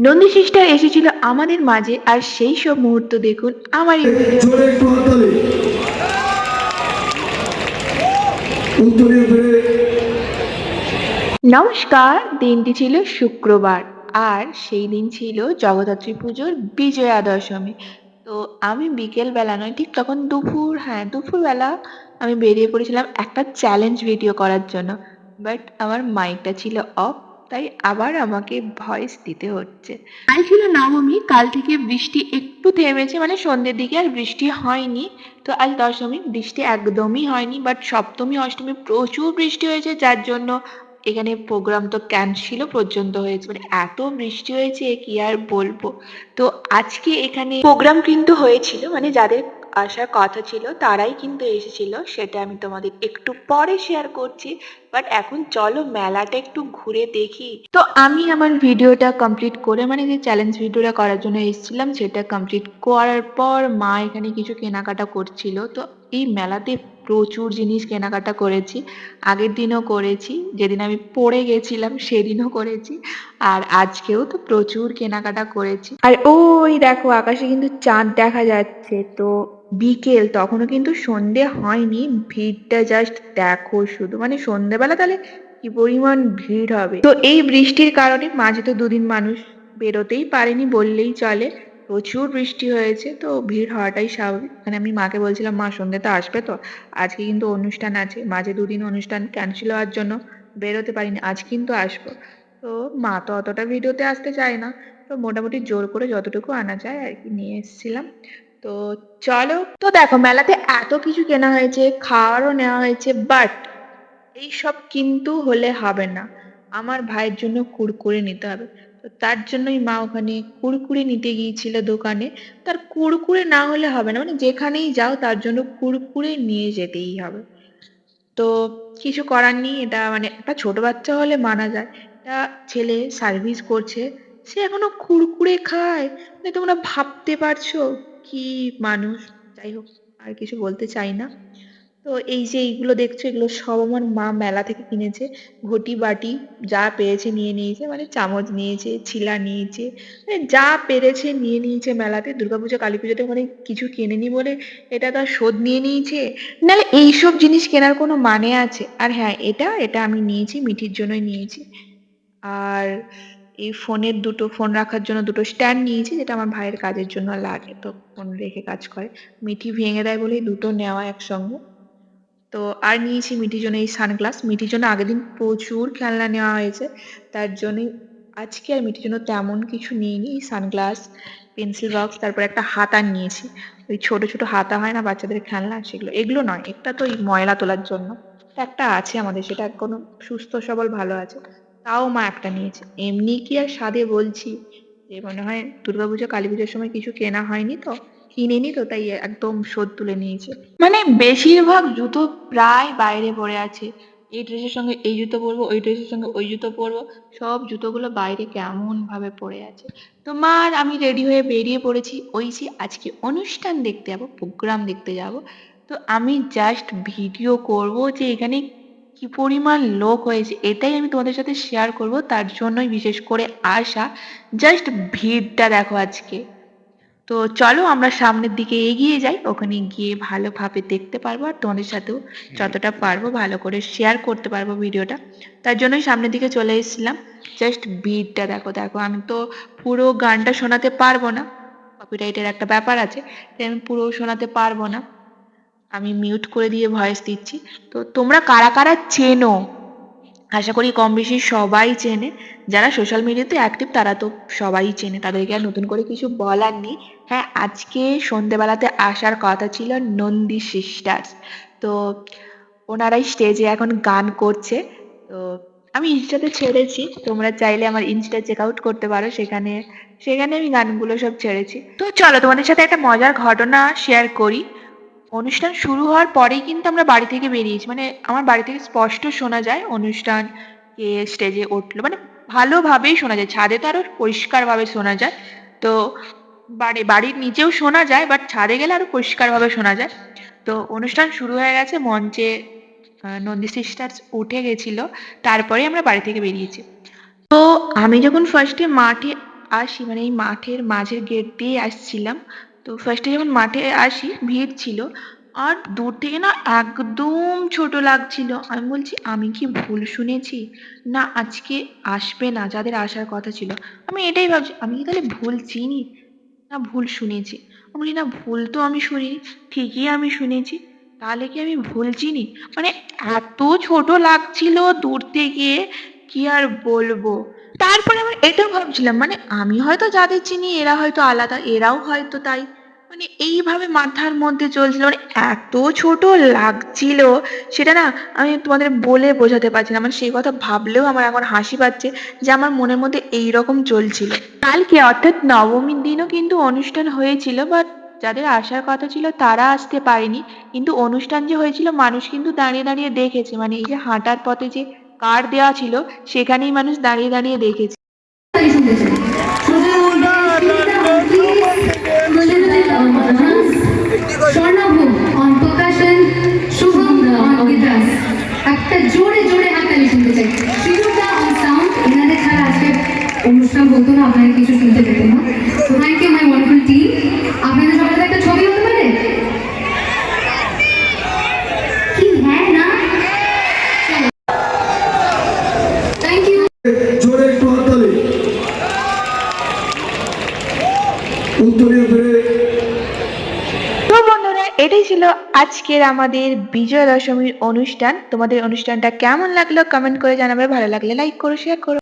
Nandi sister এসেছিল আমাদের মাঝে আর সেই সব মুহূর্ত দেখুন আমার এই নমস্কার দিনটি ছিল শুক্রবার আর সেই দিন ছিল জগদ্ধাত্রী পুজোর বিজয়া দশমী তো আমি বিকেল বেলা নয় ঠিক তখন দুপুর হ্যাঁ দুপুরবেলা আমি বেরিয়ে পড়েছিলাম একটা চ্যালেঞ্জ ভিডিও করার জন্য। বাট আমার মাইকটা ছিল অফ তাই আবার আমাকে ভয়েস দিতে হচ্ছে। কাল ছিল নবমী, কাল থেকে বৃষ্টি একটু থেমেছে মানে সন্ধ্যের দিকে আর বৃষ্টি হয়নি। তো আজ দশমী, বৃষ্টি একদমই হয়নি বাট সপ্তমী, অষ্টমী প্রচুর বৃষ্টি হয়েছে, যার জন্য এখানে প্রোগ্রাম তো ক্যান্সেলও পর্যন্ত হয়েছে। মানে এত বৃষ্টি হয়েছে, কি আর বলব? তো আজকে এখানে প্রোগ্রাম কিন্তু হয়েছিল মানে যাদের আসার কথা ছিল, তারাই কিন্তু এসেছিল, সেটা আমি তোমাদের একটু পরে শেয়ার করছি। বাট এখন চলো মেলাটা একটু ঘুরে দেখি। তো আমি আমার ভিডিওটা কমপ্লিট করে মানে যে চ্যালেঞ্জ ভিডিওটা করার জন্য এসেছিলাম, সেটা কমপ্লিট করার পর মা এখানে কিছু কেনাকাটা করছিল। তো এই মেলাতে প্রচুর জিনিস কেনাকাটা করেছি। আগের দিনও করেছি, যেদিন আমি পড়ে গেছিলাম সেদিনও করেছি, আর আজকেও তো প্রচুর কেনাকাটা করেছি। আর ওই দেখো আকাশে কিন্তু চাঁদ দেখা যাচ্ছে, তো বিকেল তখনও কিন্তু সন্ধে হয়নি, ভিড়টা জাস্ট দেখো শুধু মানে সন্ধেবেলা তাহলে কি পরিমাণ ভিড় হবে? তো এই বৃষ্টির কারণে মাঝে তো দুদিন মানুষ বেরোতেই পারেনি বললেই চলে। প্রচুর বৃষ্টি হয়েছে, তো ভিড় হওয়াটাই স্বাভাবিক। মানে আমি মাকে বলছিলাম, মা সন্ধ্যেতে আসবে তো। আজকে কিন্তু অনুষ্ঠান আছে। মাঝে দুদিন অনুষ্ঠান ক্যান্সেল হওয়ার জন্য বেরোতে পারিনি। আজ কিন্তু আসব। তো মা তো অতটা ভিডিওতে আসতে চায় না। তো মোটামুটি জোর করে যতটুকু আনা যায় আর কি নিয়ে এসেছিলাম। তো চলো। তো দেখো, মেলাতে এত কিছু কেনা হয়েছে, খাওয়ারও নেওয়া হয়েছে বাট এইসব কিন্তু হলে হবে না। আমার ভাইয়ের জন্য কুরকুরে নিতে হবে। তো তার জন্যই মা ওখানে কুরকুরে নিতে গিয়েছিল দোকানে। তার কুরকুরে না হলে হবে না মানে যেখানেই যাও তার জন্য কুরকুরে নিয়ে যেতেই হবে। তো কিছু করার নেই, এটা মানে একটা ছোট বাচ্চা হলে মানা যায়। একটা ছেলে সার্ভিস করছে, সে এখনও কুরকুরে খায়। মানে তোমরা ভাবতে পারছ কি মানুষ? যাই হোক, আর কিছু বলতে চাই না। তো এই যে এইগুলো দেখছ, এগুলো সব আমার মা মেলা থেকে কিনেছে। ঘটি বাটি যা পেরেছে নিয়ে নিয়েছে মানে চামচ নিয়েছে, ছিলা নিয়েছে মানে যা পেরেছে নিয়ে নিয়েছে মেলাতে। দুর্গাপুজো কালী পুজোতে মানে কিছু কেনেনি বলে এটা তার শোধ নিয়ে নিয়েছে। নাহলে এইসব জিনিস কেনার কোনো মানে আছে? আর হ্যাঁ এটা এটা আমি নিয়েছি, মিঠির জন্যই নিয়েছি। আর এই ফোনের দুটো, ফোন রাখার জন্য দুটো স্ট্যান্ড নিয়েছি, যেটা আমার ভাইয়ের কাজের জন্য লাগে। তো ফোন রেখে কাজ করে। মিঠি ভেঙে দেয় বলেই দুটো নেওয়া একসঙ্গে। তো আর নিয়েছি মিঠির জন্য এই সানগ্লাস। মিঠির জন্য আগের দিন প্রচুর খেলনা নেওয়া হয়েছে। তার জন্যই আজকে আর মিঠির জন্য তেমন কিছু নিইনি। সানগ্লাস, পেন্সিল বক্স, তারপর একটা হাতা নিয়েছি। ওই ছোট ছোট হাতা হয় না, বাচ্চাদের খেলনা সেগুলো। এগুলো নয়, একটা তো ওই ময়লা তোলার জন্য। একটা আছে আমাদের, সেটা কোনো সুস্থ সবল ভালো আছে। তাও মা একটা নিয়েছে। এমনি কি আর স্বাদে বলছি? যে মনে হয় দুর্গাপুজো কালী পুজোর সময় কিছু কেনা হয়নি তো। কিনিনি তো তাই একদম শোধ তুলে নিয়েছে। মানে বেশিরভাগ জুতো প্রায় বাইরে পড়ে আছে। এই ড্রেসের সঙ্গে এই জুতো পরবো, ওই ড্রেসের সঙ্গে ওই জুতো পরবো, সব জুতোগুলো বাইরে কেমন ভাবে পড়ে আছে। তো মা আর আমি রেডি হয়ে বেরিয়ে পড়েছি ওই যে আজকে অনুষ্ঠান দেখতে যাব, প্রোগ্রাম দেখতে যাব। তো আমি জাস্ট ভিডিও করব যে এখানে কি পরিমাণ লোক হয়েছে, এটাই আমি তোমাদের সাথে শেয়ার করব। তার জন্যই বিশেষ করে আসা জাস্ট ভিড়টা দেখো আজকে। তো চলো আমরা সামনের দিকে এগিয়ে যাই। ওখানে গিয়ে ভালোভাবে দেখতে পারব আর তোমাদের সাথেও যতটা পারব ভালো করে শেয়ার করতে পারব ভিডিওটা। তার জন্যই সামনের দিকে চলে এসেছিলাম। জাস্ট ভিড়টা দেখো দেখো আমি তো পুরো গানটা শোনাতে পারব না। কপিরাইটের একটা ব্যাপার আছে তাই আমি পুরো শোনাতে পারব না। আমি মিউট করে দিয়ে ভয়েস দিচ্ছি। তো তোমরা কারা কারা চেনো? আশা করি কম বেশি সবাই চেনে। যারা সোশ্যাল মিডিয়াতে অ্যাক্টিভ তারা তো সবাই চেনে। তাদেরকে আর নতুন করে কিছু বলার নেই। হ্যাঁ আজকে সন্ধেবেলাতে আসার কথা ছিল নন্দী সিস্টার্স তো ওনারাই স্টেজে এখন গান করছে। তো আমি ইনস্টাতে ছেড়েছি। তোমরা চাইলে আমার ইনস্টা চেক আউট করতে পারো। সেখানে সেখানে আমি গানগুলো সব ছেড়েছি। তো চলো, তোমাদের সাথে একটা মজার ঘটনা শেয়ার করি। অনুষ্ঠান শুরু হওয়ার পরেই কিন্তু আমরা বাড়ি থেকে বেরিয়েছি। মানে আমার বাড়ি থেকে স্পষ্ট শোনা যায় অনুষ্ঠান কে স্টেজে উঠল। মানে ভালোভাবেই শোনা যায়। ছাদে তো আরও পরিষ্কারভাবে শোনা যায়। তো বাড়ি, বাড়ির নিচেও শোনা যায় বাট ছাদে গেলে আরও পরিষ্কারভাবে শোনা যায়। তো অনুষ্ঠান শুরু হয়ে গেছে, মঞ্চে নন্দী সিস্টার্স উঠে গেছিল তারপরে আমরা বাড়ি থেকে বেরিয়েছি। তো আমি যখন ফার্স্টে মাঠে আসি মানে এই মাঠের মাঝের গেট দিয়ে আসছিলাম, তো ফার্স্টে যখন মাঠে আসি, ভিড় ছিল, আর দূর থেকে না একদম ছোট লাগছিল। আমি বলছি, আমি কি ভুল শুনেছি? না, আজকে আসবে না, যাদের আসার কথা ছিল। আমি এটাই ভাবছি, আমি কি তাহলে ভুল চিনি? না ভুল শুনেছি। আমি বলি না, ভুল তো আমি শুনিনি। ঠিকই আমি শুনেছি। তাহলে কি আমি ভুল চিনি? মানে এত ছোট লাগছিল দূর থেকে, কি আর বলব? তারপরে আমার এটাও ভাবছিলাম মানে আমি হয়তো যাদের চিনি, এরা হয়তো আলাদা, এরাও হয়তো তাই। মানে এইভাবে মাথার মধ্যে চলছিল মানে এত ছোট লাগছিল, সেটা না আমি তোমাদের বলে বোঝাতে পারছি না। মানে সেই কথা ভাবলেও আমার এখন হাসি পাচ্ছে যে আমার মনের মধ্যে এই রকম চলছিল। কালকে অর্থাৎ নবমীর দিনও কিন্তু অনুষ্ঠান হয়েছিল বাট যাদের আসার কথা ছিল তারা আসতে পারেনি। কিন্তু অনুষ্ঠান যে হয়েছিল, মানুষ কিন্তু দাঁড়িয়ে দাঁড়িয়ে দেখেছে। মানে এই যে হাঁটার পথে যে কার দেওয়া ছিল, সেখানেই মানুষ দাঁড়িয়ে দাঁড়িয়ে দেখেছে। Swarnabhum on Prakashan Shubham on guitars একটা জোরে জোরে হাততালি শুনতে চাই শিশুটা অন সাউন্ড এনাদের ছাড়া আজকে অনুষ্ঠান হতো না আপনারা কিছু শুনতে পেতেন না তো thank you my wonderful team আপনাদের সবার একটা ছবি হতে পারে কি হ্যাঁ না থ্যাংক ইউ জোরে একটু হাততালি উত্তরীয় ফিরে এটাই ছিল আজকের আমাদের বিজয়া দশমীর অনুষ্ঠান। তোমাদের অনুষ্ঠানটা কেমন লাগল? কমেন্ট করে জানাবে। ভালো লাগলে লাইক করো শেয়ার করো।